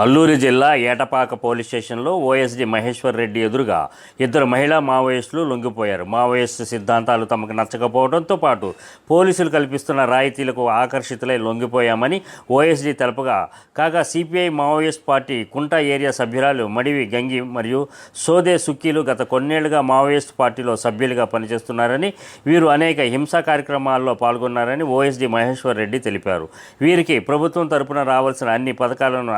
అల్లూరి జిల్లా ఏటపాక పోలీస్ స్టేషన్లో ఓఎస్డి మహేశ్వర్ రెడ్డి ఎదురుగా ఇద్దరు మహిళా మావోయిస్టులు లొంగిపోయారు. మావోయిస్టు సిద్ధాంతాలు తమకు నచ్చకపోవడంతో పాటు పోలీసులు కల్పిస్తున్న రాయితీలకు ఆకర్షితులై లొంగిపోయామని ఓఎస్డి తెలపగా కాగా CPI Maoist party Kunta area సభ్యురాలు మడివి గంగి మరియు సోదే సుక్కీలు గత కొన్నేళ్ళుగా మావోయిస్ట్ పార్టీలో సభ్యులుగా పనిచేస్తున్నారని వీరు అనేక హింసా కార్యక్రమాల్లో పాల్గొన్నారని ఓఎస్డి మహేశ్వర్ రెడ్డి తెలిపారు. వీరికి ప్రభుత్వం తరపున రావాల్సిన అన్ని పథకాలను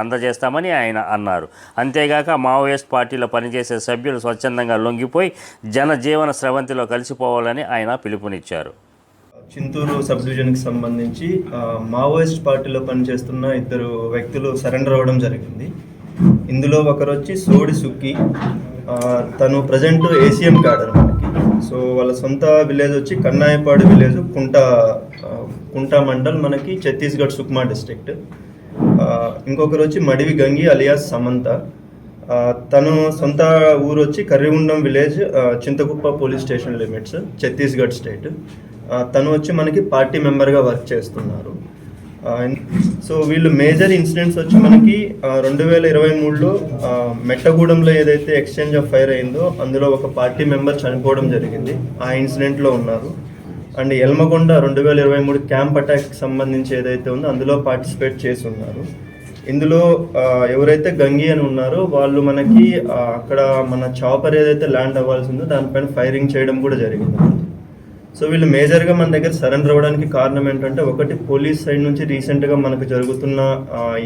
చేశామని ఆయన అన్నారు. అంతేగాక మావోయిస్ట్ పార్టీలో పనిచేసే సభ్యులు స్వచ్ఛందంగా లొంగిపోయి జనజీవన స్రవంతిలో కలిసిపోవాలని ఆయన పిలుపునిచ్చారు. చింతూరు సబ్ డివిజన్కి సంబంధించి మావోయిస్ట్ పార్టీలో పనిచేస్తున్న ఇద్దరు వ్యక్తులు సరెండర్ అవ్వడం జరిగింది. ఇందులో ఒకరు వచ్చి సోడి సుక్కి తను ప్రజెంట్ ఏసీఎం కాడర్ మనకి. సో వాళ్ళ సొంత విలేజ్ వచ్చి కన్నాయపాడు విలేజ్ కుంట కుంట మండల్ మనకి ఛత్తీస్గఢ్ సుక్మా డిస్ట్రిక్ట్. ఇంకొకరు వచ్చి మడివి గంగి అలియాస్ సమంత. తను సొంత ఊరు వచ్చి Karrigundam village Chintakuppa police station limits Chhattisgarh state. తను వచ్చి మనకి పార్టీ మెంబర్గా వర్క్ చేస్తున్నారు. సో వీళ్ళు మేజర్ ఇన్సిడెంట్స్ వచ్చి మనకి రెండు వేల ఇరవై మూడులో మెట్టగూడెంలో ఏదైతే ఎక్స్చేంజ్ ఆఫ్ ఫైర్ అయిందో అందులో ఒక పార్టీ మెంబర్ చనిపోవడం జరిగింది. ఆ ఇన్సిడెంట్లో ఉన్నారు. అండ్ ఎల్మకొండ రెండు వేల ఇరవై మూడు క్యాంప్ అటాక్కి సంబంధించి ఏదైతే ఉందో అందులో పార్టిసిపేట్ చేసి ఉన్నారు ఇందులో ఎవరైతే గంగి అని ఉన్నారో వాళ్ళు మనకి అక్కడ మన చాపర్ ఏదైతే ల్యాండ్ అవ్వాల్సి ఉందో దానిపైన ఫైరింగ్ చేయడం కూడా జరిగింది. సో వీళ్ళు మేజర్గా మన దగ్గర సరెండర్ అవ్వడానికి కారణం ఏంటంటే ఒకటి పోలీస్ సైడ్ నుంచి రీసెంట్గా మనకు జరుగుతున్న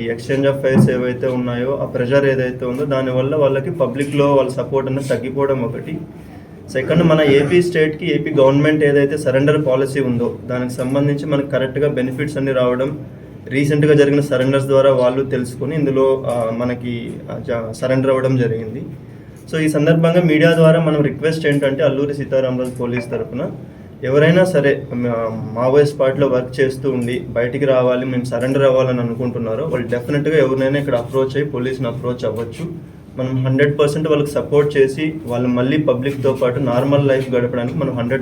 ఈ ఎక్స్చేంజ్ ఆఫ్ ఫైర్స్ ఏవైతే ఉన్నాయో ఆ ప్రెషర్ ఏదైతే ఉందో దానివల్ల వాళ్ళకి పబ్లిక్లో వాళ్ళ సపోర్ట్ అనేది తగ్గిపోవడం ఒకటి. సెకండ్ మన ఏపీ స్టేట్కి ఏపీ గవర్నమెంట్ ఏదైతే సరెండర్ పాలసీ ఉందో దానికి సంబంధించి మనకు కరెక్ట్గా బెనిఫిట్స్ అన్ని రావడం రీసెంట్గా జరిగిన సరెండర్స్ ద్వారా వాళ్ళు తెలుసుకుని ఇందులో మనకి సరెండర్ అవ్వడం జరిగింది. సో ఈ సందర్భంగా మీడియా ద్వారా మనం రిక్వెస్ట్ ఏంటంటే అల్లూరి సీతారామరాజు పోలీస్ తరఫున ఎవరైనా సరే మా- మావోయిస్ట్ పార్టీలో వర్క్ చేస్తూ ఉండి బయటికి రావాలి మేము సరెండర్ అవ్వాలని అనుకుంటున్నారో వాళ్ళు డెఫినెట్గా ఎవరినైనా ఇక్కడ అప్రోచ్ అయ్యి పోలీస్ని అప్రోచ్ అవ్వచ్చు. మనం హండ్రెడ్ పర్సెంట్ వాళ్ళకి సపోర్ట్ చేసి వాళ్ళు మళ్ళీ పబ్లిక్తో పాటు నార్మల్ లైఫ్ గడపడానికి మనం హండ్రెడ్